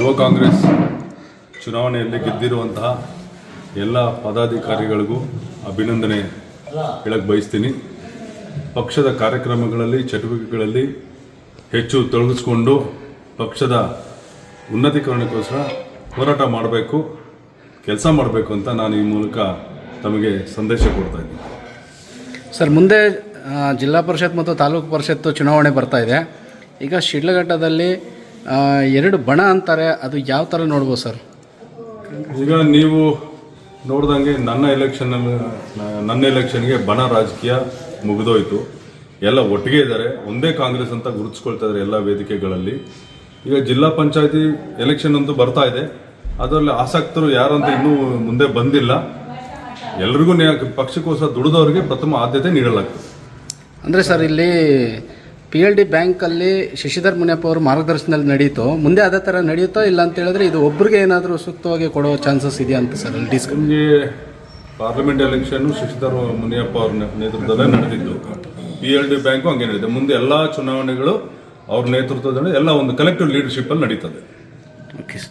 ಯುವ ಕಾಂಗ್ರೆಸ್ ಚುನಾವಣೆಯಲ್ಲಿ ಗೆದ್ದಿರುವಂತಹ ಎಲ್ಲ ಪದಾಧಿಕಾರಿಗಳಿಗೂ ಅಭಿನಂದನೆ ಹೇಳಕ್ಕೆ ಬಯಸ್ತೀನಿ. ಪಕ್ಷದ ಕಾರ್ಯಕ್ರಮಗಳಲ್ಲಿ, ಚಟುವಟಿಕೆಗಳಲ್ಲಿ ಹೆಚ್ಚು ತೊಡಗಿಸ್ಕೊಂಡು ಪಕ್ಷದ ಉನ್ನತೀಕರಣಕ್ಕೋಸ್ಕರ ಹೋರಾಟ ಮಾಡಬೇಕು, ಕೆಲಸ ಮಾಡಬೇಕು ಅಂತ ನಾನು ಈ ಮೂಲಕ ತಮಗೆ ಸಂದೇಶ ಕೊಡ್ತಾ ಇದ್ದೀನಿ. ಸರ್, ಮುಂದೆ ಜಿಲ್ಲಾ ಪರಿಷತ್ ಮತ್ತು ತಾಲೂಕು ಪರಿಷತ್ತು ಚುನಾವಣೆ ಬರ್ತಾ ಇದೆ. ಈಗ ಶಿಡ್ಲಘಟ್ಟದಲ್ಲಿ ಎರಡು ಬಣ ಅಂತಾರೆ ಅದು ಯಾವ ಥರ ನೋಡ್ಬೋದು ಸರ್? ಈಗ ನೀವು ನೋಡ್ದಂಗೆ ನನ್ನ ಎಲೆಕ್ಷನ್ ನನ್ನ ಎಲೆಕ್ಷನ್ಗೆ ಬಣ ರಾಜಕೀಯ ಮುಗಿದೋಯ್ತು. ಎಲ್ಲ ಒಟ್ಟಿಗೆ ಇದ್ದಾರೆ ಒಂದೇ ಕಾಂಗ್ರೆಸ್ ಅಂತ ಗುರುತಿಸ್ಕೊಳ್ತಾ ಇದ್ದಾರೆ ಎಲ್ಲ ವೇದಿಕೆಗಳಲ್ಲಿ. ಈಗ ಜಿಲ್ಲಾ ಪಂಚಾಯತಿ ಎಲೆಕ್ಷನ್ ಅಂತೂ ಬರ್ತಾ ಇದೆ. ಅದರಲ್ಲಿ ಆಸಕ್ತರು ಯಾರಂತ ಇನ್ನೂ ಮುಂದೆ ಬಂದಿಲ್ಲ. ಎಲ್ರಿಗೂ ಪಕ್ಷಕ್ಕೋಸ್ಕರ ದುಡಿದವ್ರಿಗೆ ಪ್ರಥಮ ಆದ್ಯತೆ ನೀಡಲಾಗ್ತದೆ. ಅಂದರೆ ಸರ್ ಇಲ್ಲಿ ಪಿ ಎಲ್ ಡಿ ಬ್ಯಾಂಕಲ್ಲಿ ಶಶಿಧರ್ ಮುನಿಯಪ್ಪ ಅವರು ಮಾರ್ಗದರ್ಶನದಲ್ಲಿ ನಡೆಯುತ್ತೋ ಮುಂದೆ ಅದೇ ಥರ ನಡೆಯುತ್ತೋ ಇಲ್ಲ ಅಂತ ಹೇಳಿದ್ರೆ ಇದು ಒಬ್ರಿಗೆ ಏನಾದರೂ ಸೂಕ್ತವಾಗಿ ಕೊಡೋ ಚಾನ್ಸಸ್ ಇದೆಯಾ ಅಂತ ಸರ್ ಅಲ್ಲಿ ನಿಮಗೆ ಪಾರ್ಲಿಮೆಂಟ್ ಎಲೆಕ್ಷನ್ ಶಶಿಧರ್ ಮುನಿಯಪ್ಪ ಅವ್ರ ನೇತೃತ್ವದಲ್ಲೇ ನಡೆದಿದ್ದು. ಪಿ ಎಲ್ ಡಿ ಬ್ಯಾಂಕು ಹಂಗೆ ನಡೆದಿದೆ. ಮುಂದೆ ಎಲ್ಲ ಚುನಾವಣೆಗಳು ಅವ್ರ ನೇತೃತ್ವದಲ್ಲಿ ಎಲ್ಲ ಒಂದು ಕಲೆಕ್ಟಿವ್ ಲೀಡರ್ಶಿಪ್ ಅಲ್ಲಿ ನಡೀತದೆ. ಓಕೆ